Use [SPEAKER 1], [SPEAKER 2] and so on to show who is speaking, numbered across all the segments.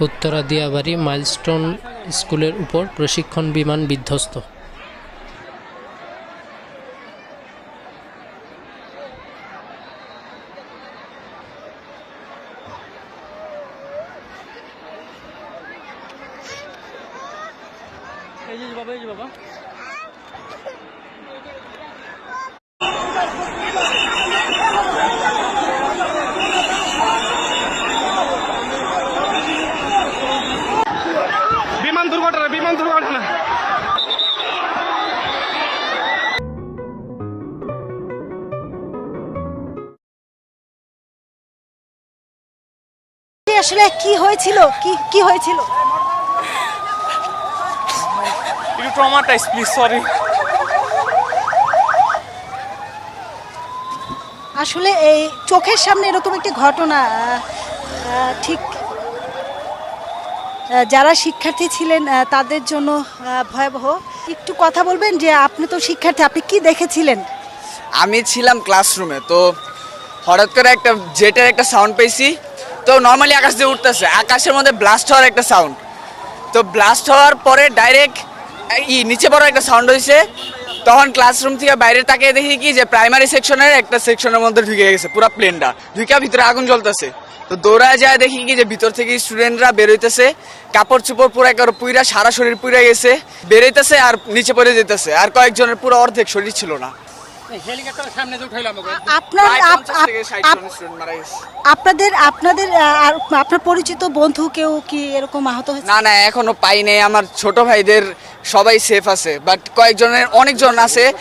[SPEAKER 1] Uttara Diabari milestone স্কুলের উপর প্রশিক্ষণ বিমান বিধ্বস্ত।
[SPEAKER 2] বাবা এই যে বাবা।
[SPEAKER 3] আসলে কি হয়েছিল? কি কি হয়েছিল?
[SPEAKER 2] একটু ট্রমাটাইজ প্লিজ সরি
[SPEAKER 3] আসলে এই চোখের সামনে এরকম একটি ঘটনা ঠিক যারা শিক্ষার্থী ছিলেন তাদের জন্য ভয়াবহ। একটু কথা বলবেন যে আপনি তো শিক্ষার্থী আপনি কি দেখেছিলেন?
[SPEAKER 4] আমি ছিলাম ক্লাসরুমে তো হঠাৎ করে একটা জেটের একটা সাউন্ড পেয়েছি। তো নর্মালি আকাশ দিয়ে উঠতেছে। আকাশের মধ্যে ব্লাস্ট হওয়ার একটা সাউন্ড তো ব্লাস্ট হওয়ার পরে ডাইরেক্ট ই নিচে বড় একটা সাউন্ড হয়েছে তখন ক্লাসরুম থেকে বাইরে তাকিয়ে দেখি কি যে প্রাইমারি সেকশনের একটা সেকশনের মধ্যে ঢুকে গেছে পুরো প্লেনটা ঢুকে ভিতরে আগুন জ্বলতেছে। তো দৌড়ায় যায় দেখি কি যে ভিতর থেকে স্টুডেন্টরা বেরোইতেছে কাপড় চোপড় পুরো একবার পুইরা, সারা শরীর পুইরা গেছে। বেরোইতেছে আর নিচে পড়ে যেতেছে। আর কয়েকজনের পুরো অর্ধেক শরীর ছিল না।
[SPEAKER 2] হেলিকপ্টার সামনে যে উঠাইলাম
[SPEAKER 3] আপনার
[SPEAKER 4] প্রায়
[SPEAKER 3] আপ-
[SPEAKER 4] 50
[SPEAKER 3] আপ-
[SPEAKER 4] থেকে 60
[SPEAKER 3] আপ-
[SPEAKER 4] জন student মারা গেছে।
[SPEAKER 3] আপনাদের আপনাদের আর আপনার পরিচিত বন্ধু কেউ কি এরকম আহত হয়েছে?
[SPEAKER 4] না না এখনও পাই নাই। আমার ছোট ভাইদের সবাই সেফ আছে বাট কয়েকজনের অনেকজন আছে।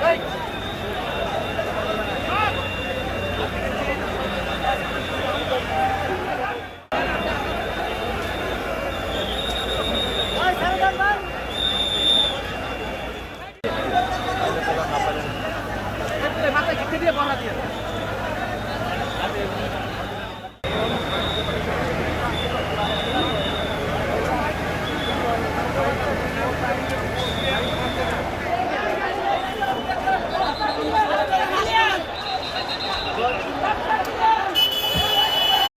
[SPEAKER 4] Hey!